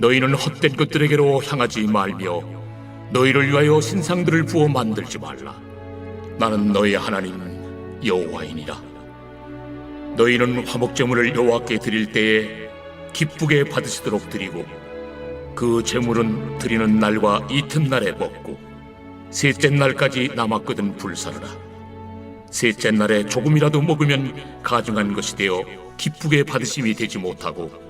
너희는 헛된 것들에게로 향하지 말며 너희를 위하여 신상들을 부어 만들지 말라. 나는 너희 하나님 여호와이니라. 너희는 화목제물을 여호와께 드릴 때에 기쁘게 받으시도록 드리고 그 제물은 드리는 날과 이튿날에 먹고 셋째 날까지 남았거든 불사르라. 셋째 날에 조금이라도 먹으면 가증한 것이 되어 기쁘게 받으심이 되지 못하고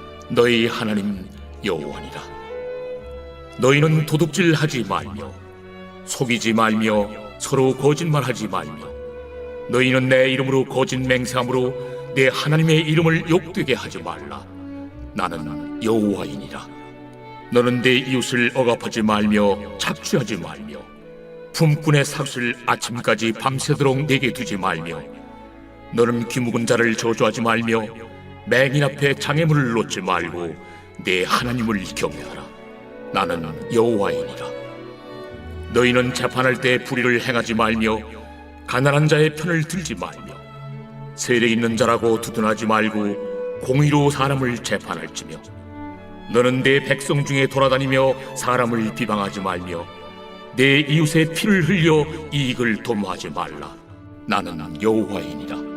너희 하나님 여호와니라 너희는 도둑질하지 말며 속이지 말며 서로 거짓말하지 말며 너희는 내 이름으로 거짓 맹세함으로 내 하나님의 이름을 욕되게 하지 말라. 나는 여호와이니라. 너는 내 이웃을 억압하지 말며 착취하지 말며 품꾼의 삭을 아침까지 밤새도록 내게 두지 말며 너는 귀묵은 자를 저주하지 말며 맹인 앞에 장애물을 놓지 말고 내 하나님을 경외하라. 나는 여호와이니라. 너희는 재판할 때 불의를 행하지 말며 가난한 자의 편을 들지 말며 세례 있는 자라고 두둔하지 말고 공의로 사람을 재판할지며 너는 내 백성 중에 돌아다니며 사람을 비방하지 말며 내 이웃의 피를 흘려 이익을 도모하지 말라 나는 여호와이니라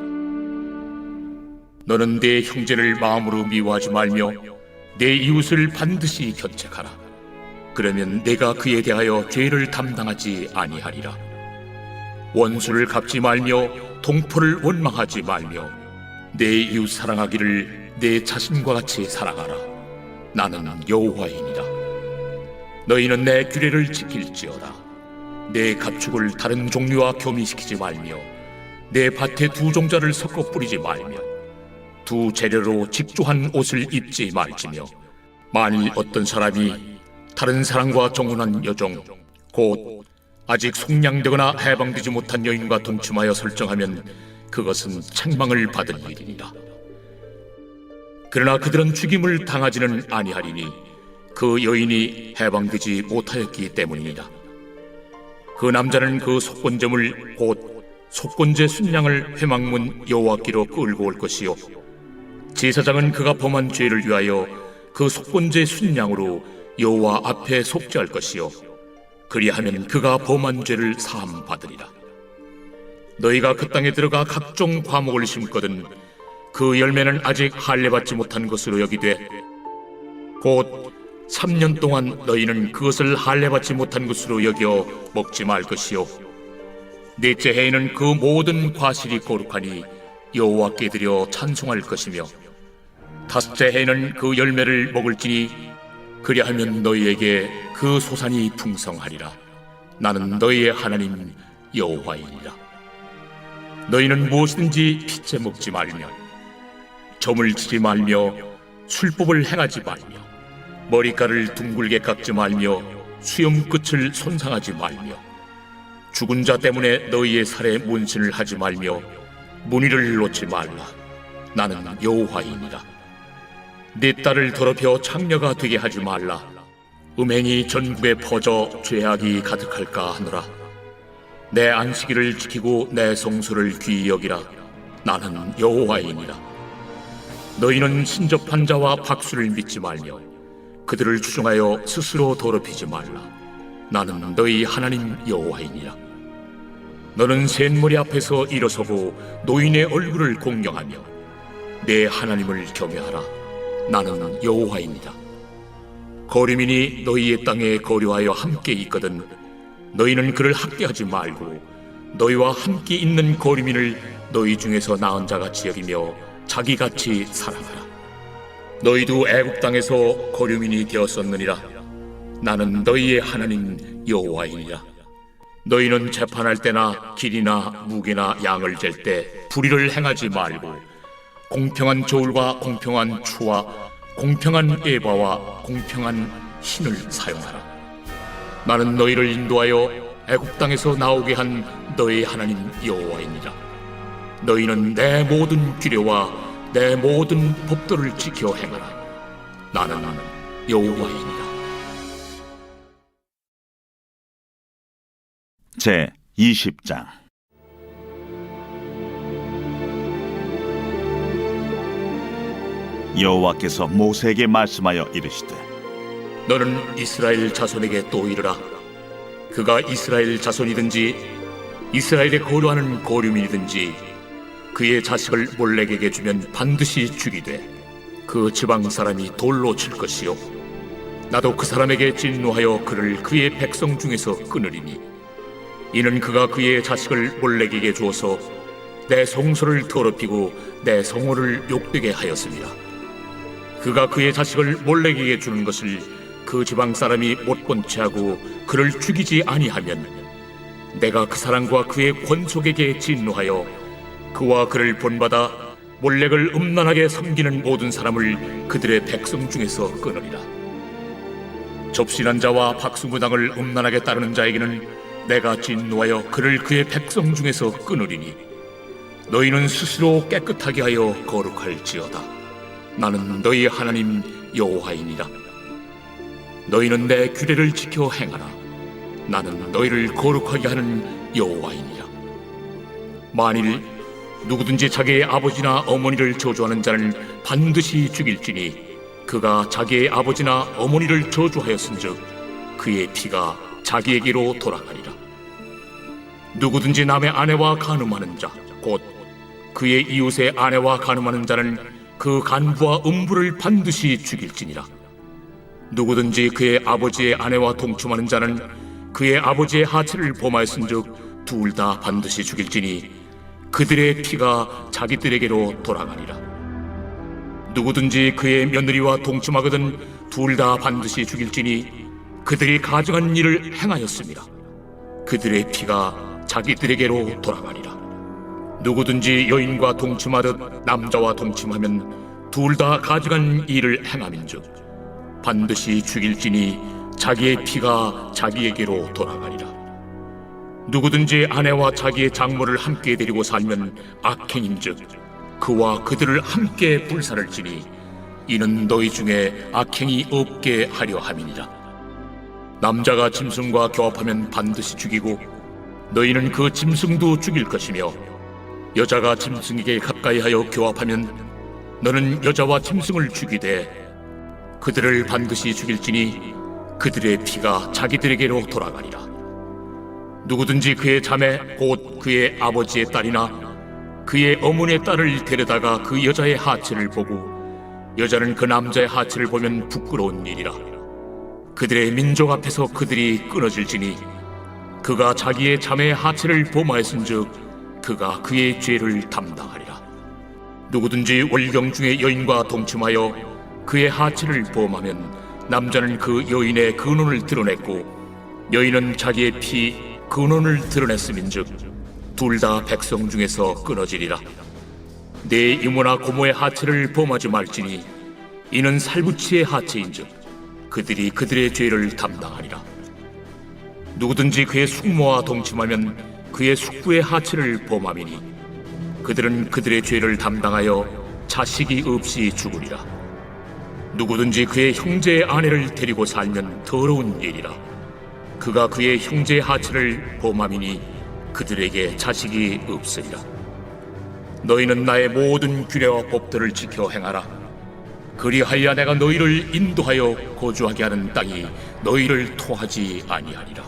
너는 내 형제를 마음으로 미워하지 말며 내 이웃을 반드시 견책하라 그러면 내가 그에 대하여 죄를 담당하지 아니하리라 원수를 갚지 말며 동포를 원망하지 말며 내 이웃 사랑하기를 내 자신과 같이 사랑하라. 나는 여호와이니라. 너희는 내 규례를 지킬지어다. 내 가축을 다른 종류와 교미시키지 말며 내 밭에 두 종자를 섞어 뿌리지 말며 두 재료로 직조한 옷을 입지 말지며 만일 어떤 사람이 다른 사람과 정혼한 여종 곧 아직 속량되거나 해방되지 못한 여인과 동침하여 설정하면 그것은 책망을 받을 일이니라. 그러나 그들은 죽임을 당하지는 아니하리니 그 여인이 해방되지 못하였기 때문이니라. 그 남자는 그 속건점을 곧 속건제 순양을 회망문 여호와께로 끌고 올 것이요 제사장은 그가 범한 죄를 위하여 그 속건제 순양으로 여호와 앞에 속죄할 것이요 그리하면 그가 범한 죄를 사함 받으리라. 너희가 그 땅에 들어가 각종 과목을 심거든 그 열매는 아직 할례 받지 못한 것으로 여기되 곧 3년 동안 너희는 그것을 할례 받지 못한 것으로 여겨 먹지 말 것이요 넷째 해에는 그 모든 과실이 거룩하니 여호와께 드려 찬송할 것이며 다섯째 해에는 그 열매를 먹을지니 그리하면 너희에게 그 소산이 풍성하리라. 나는 너희의 하나님 여호와이니라. 너희는 무엇이든지 피째 먹지 말며 점을 치지 말며 술법을 행하지 말며 머리카락을 둥글게 깎지 말며 수염 끝을 손상하지 말며 죽은 자 때문에 너희의 살에 문신을 하지 말며 문의를 놓지 말라. 나는 여호와이니라. 네 딸을 더럽혀 창녀가 되게 하지 말라. 음행이 전국에 퍼져 죄악이 가득할까 하노라. 내 안식일을 지키고 내 성수를 귀히 여기라. 나는 여호와이니라. 너희는 신접한 자와 박수를 믿지 말며 그들을 추종하여 스스로 더럽히지 말라. 나는 너희 하나님 여호와이니라. 너는 셋머리 앞에서 일어서고 노인의 얼굴을 공경하며 내 하나님을 경외하라. 나는 여호와입니다. 거류민이 너희의 땅에 거류하여 함께 있거든 너희는 그를 학대하지 말고 너희와 함께 있는 거류민을 너희 중에서 나은 자같이 여기며 자기같이 사랑하라. 너희도 애굽 땅에서 거류민이 되었었느니라. 나는 너희의 하나님 여호와이니라. 너희는 재판할 때나 길이나 무게나 양을 잴 때 불의를 행하지 말고 공평한 저울과 공평한 추와 공평한 에바와 공평한 신을 사용하라. 나는 너희를 인도하여 애굽 땅에서 나오게 한 너희 하나님 여호와이니라. 너희는 내 모든 규례와 내 모든 법도를 지켜 행하라. 나는 여호와이니라. 제 20장 여호와께서 모세에게 말씀하여 이르시되 너는 이스라엘 자손에게 또 이르라. 그가 이스라엘 자손이든지 이스라엘에 거류하는 거류민이든지 그의 자식을 몰렉에게 주면 반드시 죽이되 그 지방 사람이 돌로 칠 것이요 나도 그 사람에게 진노하여 그를 그의 백성 중에서 끊으리니 이는 그가 그의 자식을 몰렉에게 주어서 내 성소를 더럽히고 내 성호를 욕되게 하였습니다. 그가 그의 자식을 몰렉에게 주는 것을 그 지방 사람이 못 본 채 하고 그를 죽이지 아니하면 내가 그 사람과 그의 권속에게 진노하여 그와 그를 본받아 몰렉을 음란하게 섬기는 모든 사람을 그들의 백성 중에서 끊으리라. 접신한 자와 박수무당을 음란하게 따르는 자에게는 내가 진노하여 그를 그의 백성 중에서 끊으리니 너희는 스스로 깨끗하게 하여 거룩할지어다. 나는 너희 하나님 여호와이니라. 너희는 내 규례를 지켜 행하라. 나는 너희를 거룩하게 하는 여호와이니라. 만일 누구든지 자기의 아버지나 어머니를 저주하는 자는 반드시 죽일지니 그가 자기의 아버지나 어머니를 저주하였은즉 그의 피가 자기에게로 돌아가리라. 누구든지 남의 아내와 간음하는 자, 곧 그의 이웃의 아내와 간음하는 자는 그 간부와 음부를 반드시 죽일지니라. 누구든지 그의 아버지의 아내와 동침하는 자는 그의 아버지의 하체를 범하였은즉 둘 다 반드시 죽일지니 그들의 피가 자기들에게로 돌아가리라. 누구든지 그의 며느리와 동침하거든 둘 다 반드시 죽일지니 그들이 가증한 일을 행하였습니다. 그들의 피가 자기들에게로 돌아가리라. 누구든지 여인과 동침하듯 남자와 동침하면 둘 다 가증한 일을 행함인즉 반드시 죽일지니 자기의 피가 자기에게로 돌아가리라. 누구든지 아내와 자기의 장모를 함께 데리고 살면 악행인즉 그와 그들을 함께 불살을 지니 이는 너희 중에 악행이 없게 하려 함이니라. 남자가 짐승과 교합하면 반드시 죽이고 너희는 그 짐승도 죽일 것이며 여자가 짐승에게 가까이하여 교합하면 너는 여자와 짐승을 죽이되 그들을 반드시 죽일지니 그들의 피가 자기들에게로 돌아가리라. 누구든지 그의 자매 곧 그의 아버지의 딸이나 그의 어머니의 딸을 데려다가 그 여자의 하체를 보고 여자는 그 남자의 하체를 보면 부끄러운 일이라. 그들의 민족 앞에서 그들이 끊어질지니 그가 자기의 자매의 하체를 범하였은즉 그가 그의 죄를 담당하리라. 누구든지 월경 중에 여인과 동침하여 그의 하체를 범하면 남자는 그 여인의 근원을 드러냈고 여인은 자기의 피 근원을 드러냈음인즉 둘 다 백성 중에서 끊어지리라. 내 이모나 고모의 하체를 범하지 말지니 이는 살부치의 하체인즉 그들이 그들의 죄를 담당하리라. 누구든지 그의 숙모와 동침하면 그의 숙부의 하체를 범함이니 그들은 그들의 죄를 담당하여 자식이 없이 죽으리라. 누구든지 그의 형제의 아내를 데리고 살면 더러운 일이라. 그가 그의 형제의 하체를 범함이니 그들에게 자식이 없으리라. 너희는 나의 모든 규례와 법들을 지켜 행하라. 그리하여 내가 너희를 인도하여 거주하게 하는 땅이 너희를 토하지 아니하리라.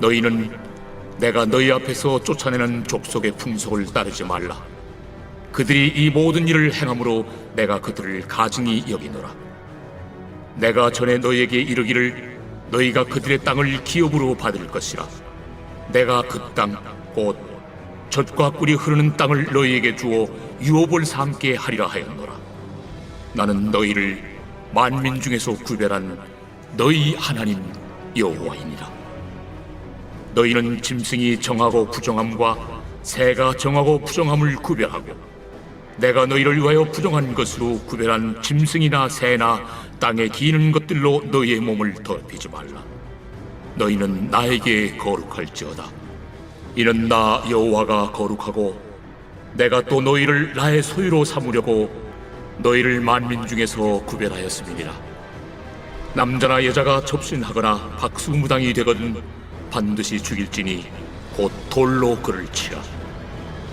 너희는 내가 너희 앞에서 쫓아내는 족속의 풍속을 따르지 말라. 그들이 이 모든 일을 행함으로 내가 그들을 가증히 여기노라. 내가 전에 너희에게 이르기를 너희가 그들의 땅을 기업으로 받을 것이라 내가 그 땅 곧 젖과 꿀이 흐르는 땅을 너희에게 주어 유업을 삼게 하리라 하였노라 나는 너희를 만민 중에서 구별한 너희 하나님 여호와이니라 너희는 짐승이 정하고 부정함과 새가 정하고 부정함을 구별하고 내가 너희를 위하여 부정한 것으로 구별한 짐승이나 새나 땅에 기는 것들로 너희의 몸을 더럽히지 말라. 너희는 나에게 거룩할지어다. 이는 나 여호와가 거룩하고 내가 또 너희를 나의 소유로 삼으려고 너희를 만민 중에서 구별하였음이니라. 남자나 여자가 접신하거나 박수무당이 되거든 반드시 죽일지니 곧 돌로 그를 치라.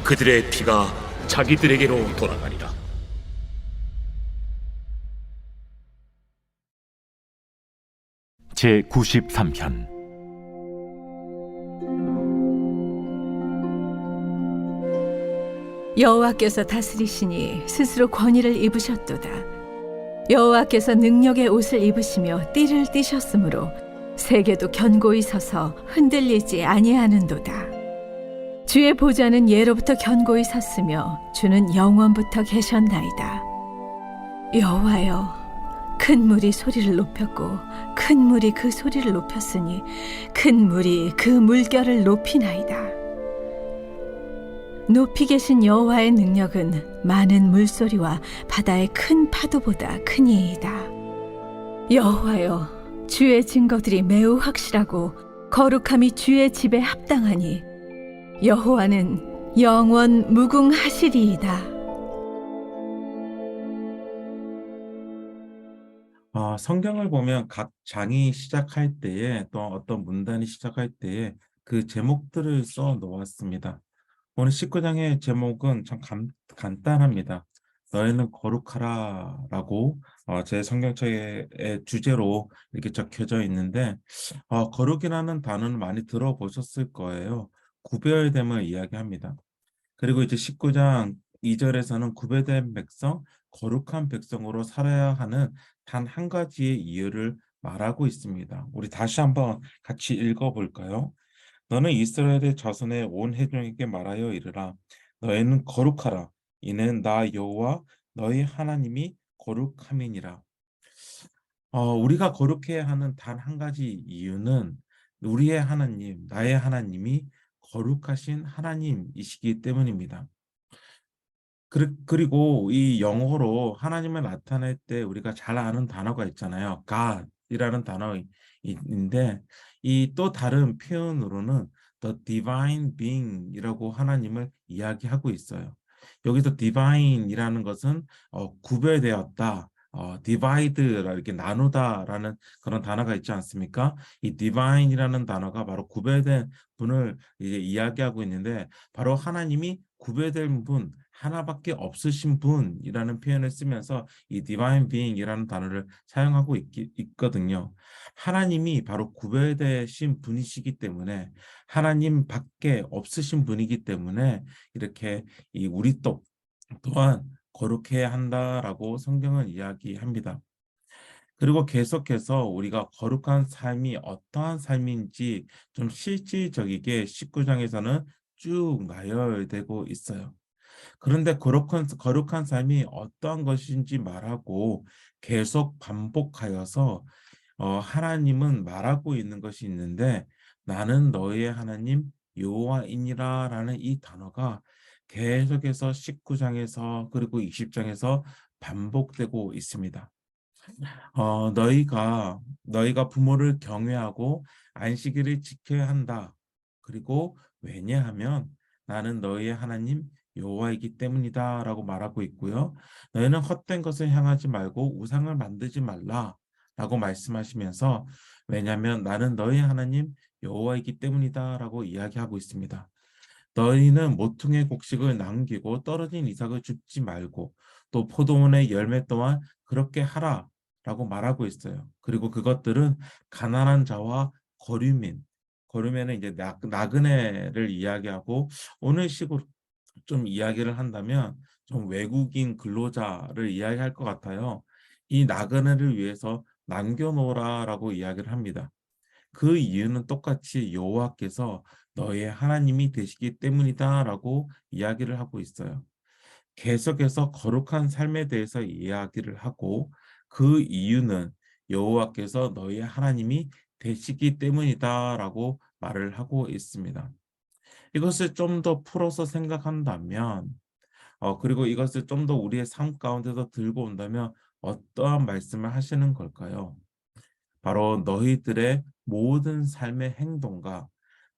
그들의 피가 자기들에게로 돌아가리라. 제 93편 여호와께서 다스리시니 스스로 권위를 입으셨도다. 여호와께서 능력의 옷을 입으시며 띠를 띠셨으므로 세계도 견고히 서서 흔들리지 아니하는도다. 주의 보좌는 예로부터 견고히 섰으며 주는 영원부터 계셨나이다. 여호와여, 큰 물이 소리를 높였고 큰 물이 그 소리를 높였으니 큰 물이 그 물결을 높이나이다. 높이 계신 여호와의 능력은 많은 물소리와 바다의 큰 파도보다 크니이다. 여호와여, 주의 증거들이 매우 확실하고 거룩함이 주의 집에 합당하니 여호와는 영원 무궁하시리이다. 어, 성경을 보면 각 장이 시작할 때에 또 어떤 문단이 시작할 때에 그 제목들을 써 놓았습니다. 오늘 19장의 제목은 참 간, 간단합니다. 너희는 거룩하라 라고 어, 제 성경책의 주제로 이렇게 적혀져 있는데 어, 거룩이라는 단어는 많이 들어보셨을 거예요. 구별됨을 이야기합니다. 그리고 이제 19장 2절에서는 구별된 백성, 거룩한 백성으로 살아야 하는 단 한 가지의 이유를 말하고 있습니다. 우리 다시 한번 같이 읽어볼까요? 너는 이스라엘의 자손의 온 회중에게 말하여 이르라. 너희는 거룩하라. 이는 나 여호와 너희 하나님이 거룩함이니라. 어, 우리가 거룩해야 하는 단 한 가지 이유는 우리의 하나님, 나의 하나님이 거룩하신 하나님이시기 때문입니다. 그리- 그리고 이 영어로 하나님을 나타낼 때 우리가 잘 아는 단어가 있잖아요. God이라는 단어인데 이 또 다른 표현으로는 the divine being이라고 하나님을 이야기하고 있어요. 여기서 divine이라는 것은 어, 구별되었다. 어, divide라 이렇게 나누다라는 그런 단어가 있지 않습니까? 이 divine이라는 단어가 바로 구별된 분을 이제 이야기하고 있는데 바로 하나님이 구별된 분 하나밖에 없으신 분이라는 표현을 쓰면서 이 divine being이라는 단어를 사용하고 있, 있거든요. 하나님이 바로 구별되신 분이시기 때문에 하나님 밖에 없으신 분이기 때문에 이렇게 이 우리 또 또한 거룩해야 한다라고 성경은 이야기합니다. 그리고 계속해서 우리가 거룩한 삶이 어떠한 삶인지 좀 실질적이게 19장에서는 쭉 나열되고 있어요. 그런데 거룩한, 거룩한 삶이 어떠한 것인지 말하고 계속 반복하여서 어, 하나님은 말하고 있는 것이 있는데 나는 너희의 하나님 여호와이니라 라는 이 단어가 계속해서 19장에서 그리고 20장에서 반복되고 있습니다. 어, 너희가 너희가 부모를 경외하고 안식일을 지켜야 한다. 그리고 왜냐하면 나는 너희의 하나님 여호와이기 때문이다 라고 말하고 있고요. 너희는 헛된 것을 향하지 말고 우상을 만들지 말라 라고 말씀하시면서 왜냐하면 나는 너희 하나님 여호와이기 때문이다 라고 이야기하고 있습니다. 너희는 모퉁이의 곡식을 남기고 떨어진 이삭을 줍지 말고 또 포도원의 열매 또한 그렇게 하라 라고 말하고 있어요. 그리고 그것들은 가난한 자와 거류민, 거류민은 이제 나, 나그네를 이야기하고 오늘 식으로 좀 이야기를 한다면 좀 외국인 근로자를 이야기할 것 같아요. 이 나그네를 위해서 남겨놓으라라고 이야기를 합니다. 그 이유는 똑같이 여호와께서 너의 하나님이 되시기 때문이다라고 이야기를 하고 있어요. 계속해서 거룩한 삶에 대해서 이야기를 하고 그 이유는 여호와께서 너의 하나님이 되시기 때문이다라고 말을 하고 있습니다. 이것을 좀 더 풀어서 생각한다면 어 그리고 이것을 좀 더 우리의 삶 가운데서 들고 온다면 어떠한 말씀을 하시는 걸까요? 바로 너희들의 모든 삶의 행동과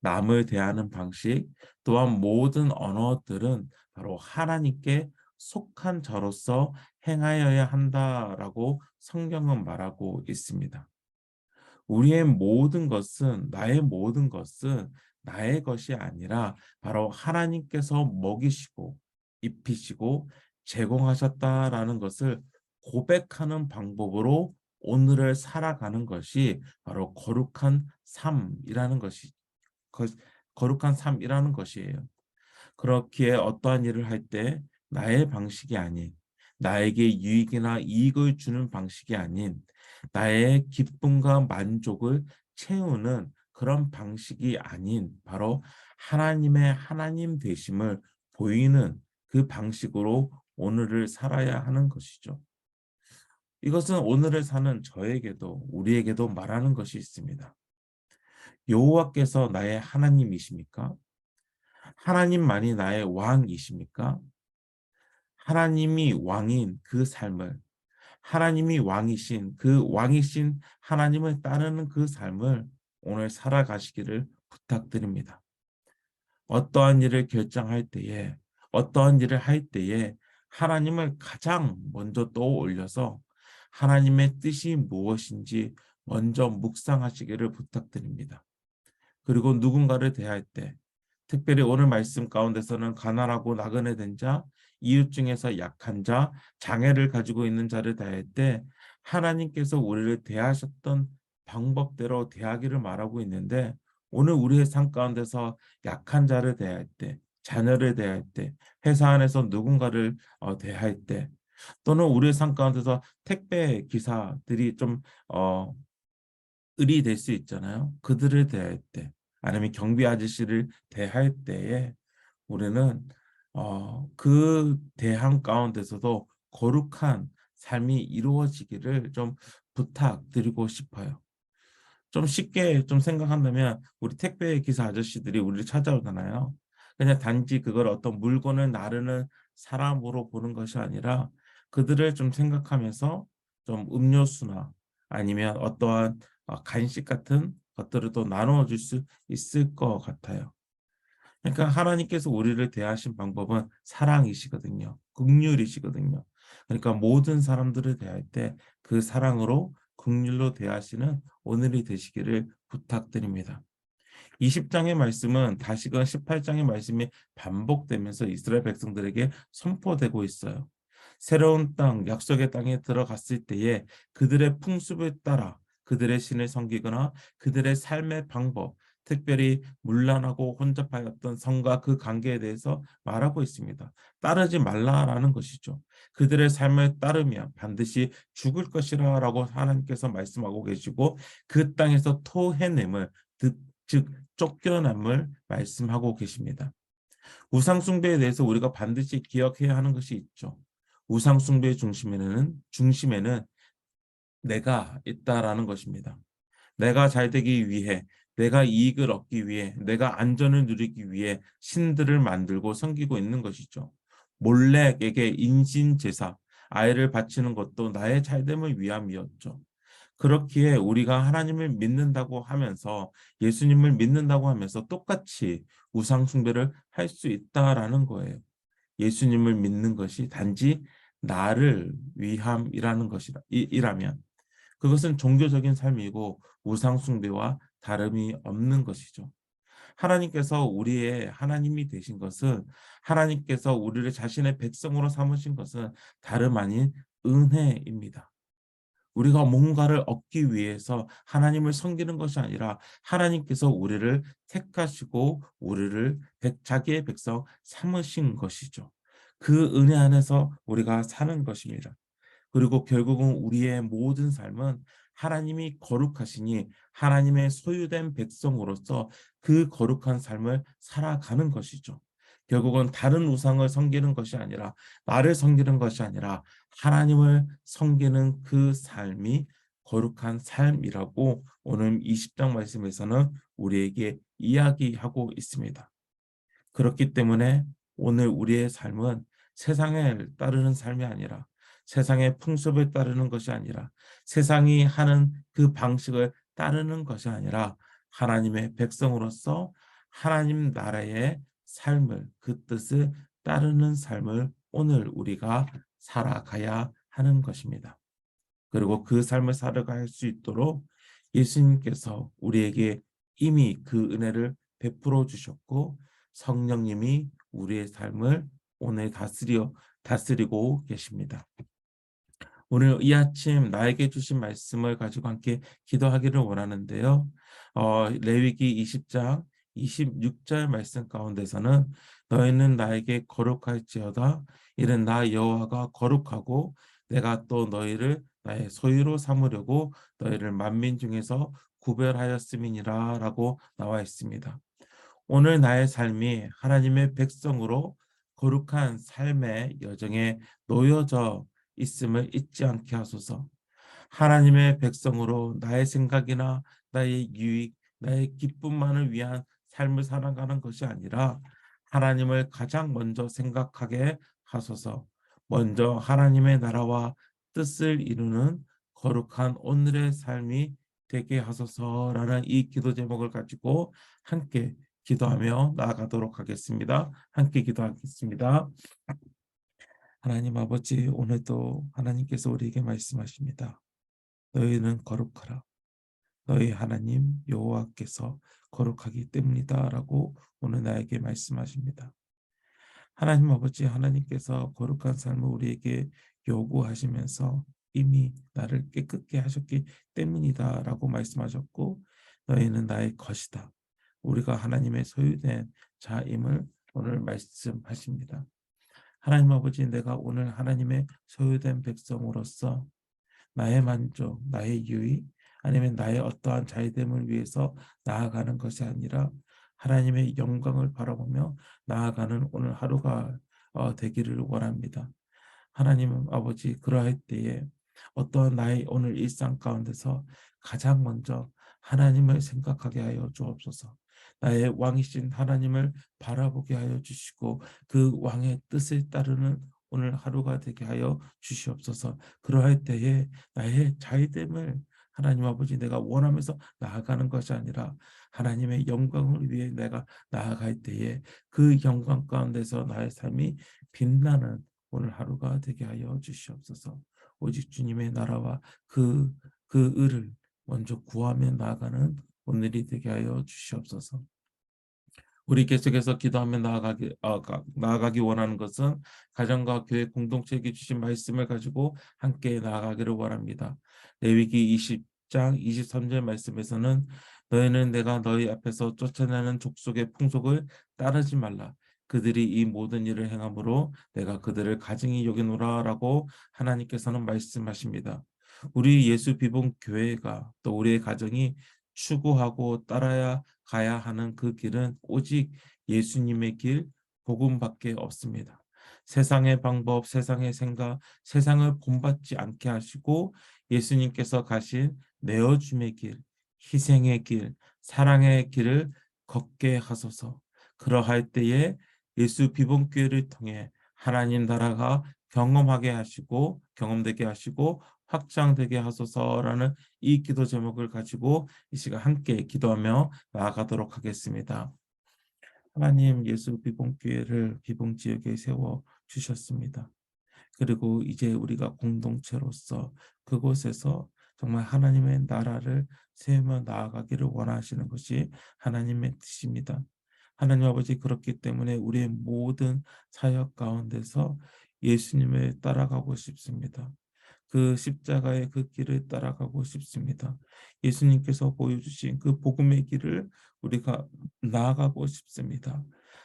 남을 대하는 방식 또한 모든 언어들은 바로 하나님께 속한 자로서 행하여야 한다라고 성경은 말하고 있습니다. 우리의 모든 것은 나의 모든 것은 나의 것이 아니라 바로 하나님께서 먹이시고 입히시고 제공하셨다라는 것을 고백하는 방법으로 오늘을 살아가는 것이 바로 거룩한 삶이라는 것이 거- 거룩한 삶이라는 것이에요. 그렇기에 어떠한 일을 할 때 나의 방식이 아닌 나에게 유익이나 이익을 주는 방식이 아닌 나의 기쁨과 만족을 채우는 그런 방식이 아닌 바로 하나님의 하나님 되심을 보이는 그 방식으로 오늘을 살아야 하는 것이죠. 이것은 오늘을 사는 저에게도 우리에게도 말하는 것이 있습니다. 여호와께서 나의 하나님이십니까? 하나님만이 나의 왕이십니까? 하나님이 왕인 그 삶을 하나님이 왕이신 그 왕이신 하나님을 따르는 그 삶을 오늘 살아가시기를 부탁드립니다. 어떠한 일을 결정할 때에 어떠한 일을 할 때에 하나님을 가장 먼저 떠올려서 하나님의 뜻이 무엇인지 먼저 묵상하시기를 부탁드립니다. 그리고 누군가를 대할 때 특별히 오늘 말씀 가운데서는 가난하고 나그네 된 자, 이웃 중에서 약한 자, 장애를 가지고 있는 자를 대할 때 하나님께서 우리를 대하셨던 방법대로 대하기를 말하고 있는데 오늘 우리의 삶 가운데서 약한 자를 대할 때, 자녀를 대할 때, 회사 안에서 누군가를 어, 대할 때 또는 우리의 삶 가운데서 택배 기사들이 좀 어, 을이 될 수 있잖아요. 그들을 대할 때 아니면 경비 아저씨를 대할 때에 우리는 어, 그 대항 가운데서도 거룩한 삶이 이루어지기를 좀 부탁드리고 싶어요. 좀 쉽게 좀 생각한다면 우리 택배 기사 아저씨들이 우리를 찾아오잖아요. 그냥 단지 그걸 어떤 물건을 나르는 사람으로 보는 것이 아니라 그들을 좀 생각하면서 좀 음료수나 아니면 어떠한 어, 간식 같은 것들을 또 나누어 줄 수 있을 것 같아요. 그러니까 하나님께서 우리를 대하신 방법은 사랑이시거든요. 긍휼이시거든요. 그러니까 모든 사람들을 대할 때 그 사랑으로 긍휼로 대하시는 오늘이 되시기를 부탁드립니다. 20장의 말씀은 다시금 18장의 말씀이 반복되면서 이스라엘 백성들에게 선포되고 있어요. 새로운 땅, 약속의 땅에 들어갔을 때에 그들의 풍습을 따라 그들의 신을 섬기거나 그들의 삶의 방법, 특별히 문란하고 혼잡하였던 성과 그 관계에 대해서 말하고 있습니다. 따르지 말라라는 것이죠. 그들의 삶을 따르면 반드시 죽을 것이라라고 하나님께서 말씀하고 계시고 그 땅에서 토해냄을 즉 쫓겨남을 말씀하고 계십니다. 우상 숭배에 대해서 우리가 반드시 기억해야 하는 것이 있죠. 우상 숭배의 중심에는 중심에는 내가 있다라는 것입니다. 내가 잘 되기 위해 내가 이익을 얻기 위해 내가 안전을 누리기 위해 신들을 만들고 섬기고 있는 것이죠. 몰렉에게 인신 제사 아이를 바치는 것도 나의 잘됨을 위함이었죠. 그렇기에 우리가 하나님을 믿는다고 하면서 예수님을 믿는다고 하면서 똑같이 우상 숭배를 할 수 있다라는 거예요. 예수님을 믿는 것이 단지 나를 위함이라는 것이라 이라면 그것은 종교적인 삶이고 우상 숭배와 다름이 없는 것이죠. 하나님께서 우리의 하나님이 되신 것은 하나님께서 우리를 자신의 백성으로 삼으신 것은 다름 아닌 은혜입니다. 우리가 뭔가를 얻기 위해서 하나님을 섬기는 것이 아니라 하나님께서 우리를 택하시고 우리를 백, 자기의 백성 삼으신 것이죠. 그 은혜 안에서 우리가 사는 것입니다. 그리고 결국은 우리의 모든 삶은 하나님이 거룩하시니 하나님의 소유된 백성으로서 그 거룩한 삶을 살아가는 것이죠. 결국은 다른 우상을 섬기는 것이 아니라 나를 섬기는 것이 아니라 하나님을 섬기는 그 삶이 거룩한 삶이라고 오늘 20장 말씀에서는 우리에게 이야기하고 있습니다. 그렇기 때문에 오늘 우리의 삶은 세상을 따르는 삶이 아니라 세상의 풍습을 따르는 것이 아니라 세상이 하는 그 방식을 따르는 것이 아니라 하나님의 백성으로서 하나님 나라의 삶을 그 뜻을 따르는 삶을 오늘 우리가 살아가야 하는 것입니다. 그리고 그 삶을 살아갈 수 있도록 예수님께서 우리에게 이미 그 은혜를 베풀어 주셨고 성령님이 우리의 삶을 오늘 다스려 다스리고 계십니다. 오늘 이 아침 나에게 주신 말씀을 가지고 함께 기도하기를 원하는데요. 어, 레위기 20장 26절 말씀 가운데서는 너희는 나에게 거룩할지어다 이는 나 여호와가 거룩하고 내가 또 너희를 나의 소유로 삼으려고 너희를 만민 중에서 구별하였음이니라 라고 나와 있습니다. 오늘 나의 삶이 하나님의 백성으로 거룩한 삶의 여정에 놓여져 있음을 잊지 않게 하소서. 하나님의 백성으로 나의 생각이나 나의 유익, 나의 기쁨만을 위한 삶을 살아가는 것이 아니라 하나님을 가장 먼저 생각하게 하소서. 먼저 하나님의 나라와 뜻을 이루는 거룩한 오늘의 삶이 되게 하소서라는 이 기도 제목을 가지고 함께 기도하며 나아가도록 하겠습니다. 함께 기도하겠습니다. 하나님 아버지 오늘도 하나님께서 우리에게 말씀하십니다. 너희는 거룩하라. 너희 하나님 여호와께서 거룩하기 때문이다 라고 오늘 나에게 말씀하십니다. 하나님 아버지 하나님께서 거룩한 삶을 우리에게 요구하시면서 이미 나를 깨끗게 하셨기 때문이다 라고 말씀하셨고 너희는 나의 것이다. 우리가 하나님의 소유된 자임을 오늘 말씀하십니다. 하나님 아버지 내가 오늘 하나님의 소유된 백성으로서 나의 만족, 나의 유익 아니면 나의 어떠한 자유됨을 위해서 나아가는 것이 아니라 하나님의 영광을 바라보며 나아가는 오늘 하루가 어, 되기를 원합니다. 하나님 아버지 그러할 때에 어떠한 나의 오늘 일상 가운데서 가장 먼저 하나님을 생각하게 하여 주옵소서. 나의 왕이신 하나님을 바라보게 하여 주시고 그 왕의 뜻을 따르는 오늘 하루가 되게 하여 주시옵소서. 그러할 때에 나의 자유됨을 하나님 아버지 내가 원하면서 나아가는 것이 아니라 하나님의 영광을 위해 내가 나아갈 때에 그 영광 가운데서 나의 삶이 빛나는 오늘 하루가 되게 하여 주시옵소서. 오직 주님의 나라와 그, 그 의를 먼저 구하며 나아가는 오늘이 되게 하여 주시옵소서. 우리 계속해서 기도하며 나아가기, 아, 가- 나아가기 원하는 것은 가정과 교회 공동체에게 주신 말씀을 가지고 함께 나아가기를 원합니다. 레위기 20장 23절 말씀에서는 너희는 내가 너희 앞에서 쫓아내는 족속의 풍속을 따르지 말라. 그들이 이 모든 일을 행함으로 내가 그들을 가증히 여기노라라고 하나님께서는 말씀하십니다. 우리 예수 비봉 교회가 또 우리의 가정이 추구하고 따라야 가야 하는 그 길은 오직 예수님의 길 복음밖에 없습니다. 세상의 방법, 세상의 생각, 세상을 본받지 않게 하시고 예수님께서 가신 내어줌의 길, 희생의 길, 사랑의 길을 걷게 하소서. 그러할 때에 예수 비봉교회를 통해 하나님 나라가 경험하게 하시고 경험되게 하시고 확장되게 하소서라는 이 기도 제목을 가지고 이 시간 함께 기도하며 나아가도록 하겠습니다. 하나님 예수 비봉교회를 비봉 지역에 세워 주셨습니다. 그리고 이제 우리가 공동체로서 그곳에서 정말 하나님의 나라를 세우며 나아가기를 원하시는 것이 하나님의 뜻입니다. 하나님 아버지 그렇기 때문에 우리의 모든 사역 가운데서 예수님을 따라가고 싶습니다. 그 십자가의 그 길을 따라가고 싶습니다. 예수님께서 보여주신 그 복음의 길을 우리가 나아가고 싶습니다.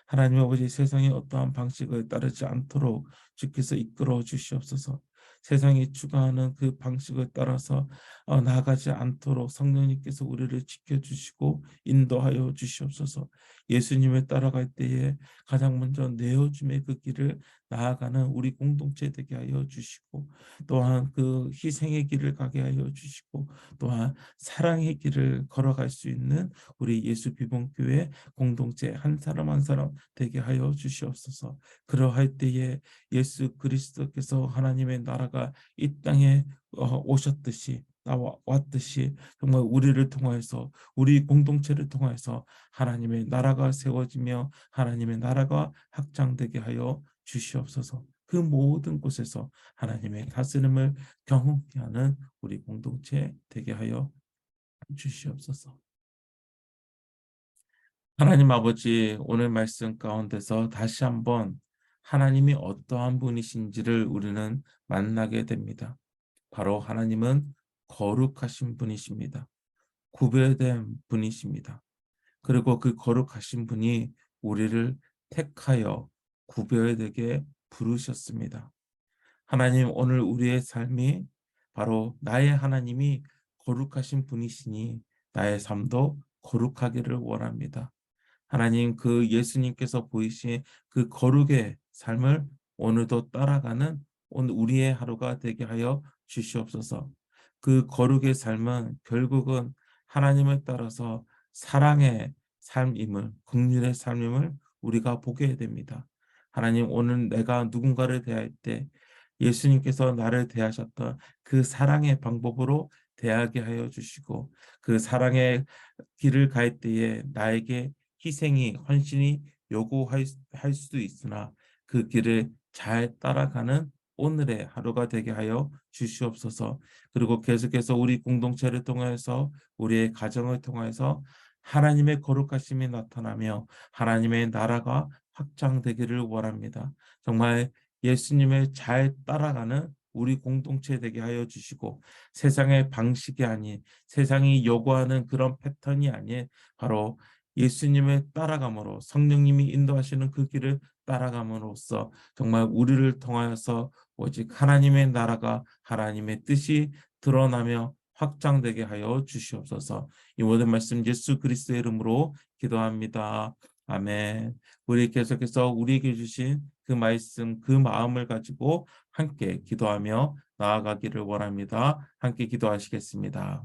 하나님 아버지 세상의 어떠한 방식을 따르지 않도록 주께서 이끌어 주시옵소서. 세상이 추구하는 그 방식을 따라서 어, 나아가지 않도록 성령님께서 우리를 지켜주시고 인도하여 주시옵소서. 예수님을 따라갈 때에 가장 먼저 내어줌의 그 길을 나아가는 우리 공동체 되게 하여 주시고 또한 그 희생의 길을 가게 하여 주시고 또한 사랑의 길을 걸어갈 수 있는 우리 예수 비봉교회 공동체 한 사람 한 사람 되게 하여 주시옵소서. 그러할 때에 예수 그리스도께서 하나님의 나라가 이 땅에 어, 오셨듯이 나와 왔듯이 정말 우리를 통하여서 우리 공동체를 통하여서 하나님의 나라가 세워지며 하나님의 나라가 확장되게 하여 주시옵소서. 그 모든 곳에서 하나님의 다스림을 경험케 하는 우리 공동체 되게 하여 주시옵소서. 하나님 아버지 오늘 말씀 가운데서 다시 한번 하나님이 어떠한 분이신지를 우리는 만나게 됩니다. 바로 하나님은 거룩하신 분이십니다. 구별된 분이십니다. 그리고 그 거룩하신 분이 우리를 택하여 구별되게 부르셨습니다. 하나님 오늘 우리의 삶이 바로 나의 하나님이 거룩하신 분이시니 나의 삶도 거룩하기를 원합니다. 하나님 그 예수님께서 보이신 그 거룩의 삶을 오늘도 따라가는 오늘 우리의 하루가 되게 하여 주시옵소서. 그 거룩의 삶은 결국은 하나님을 따라서 사랑의 삶임을 긍휼의 삶임을 우리가 보게 됩니다. 하나님 오늘 내가 누군가를 대할 때 예수님께서 나를 대하셨던 그 사랑의 방법으로 대하게 하여 주시고 그 사랑의 길을 갈 때에 나에게 희생이 헌신이 요구할 수도 있으나 그 길을 잘 따라가는 오늘의 하루가 되게 하여 주시옵소서. 그리고 계속해서 우리 공동체를 통해서 우리의 가정을 통해서 하나님의 거룩하심이 나타나며 하나님의 나라가 확장되기를 원합니다. 정말 예수님을 잘 따라가는 우리 공동체 되게 하여 주시고 세상의 방식이 아닌 세상이 요구하는 그런 패턴이 아닌 바로 예수님을 따라감으로 성령님이 인도하시는 그 길을 따라감으로써 정말 우리를 통하여서 오직 하나님의 나라가 하나님의 뜻이 드러나며 확장되게 하여 주시옵소서. 이 모든 말씀 예수 그리스도의 이름으로 기도합니다. 아멘. 우리 계속해서 우리에게 주신 그 말씀, 그 마음을 가지고 함께 기도하며 나아가기를 원합니다. 함께 기도하시겠습니다.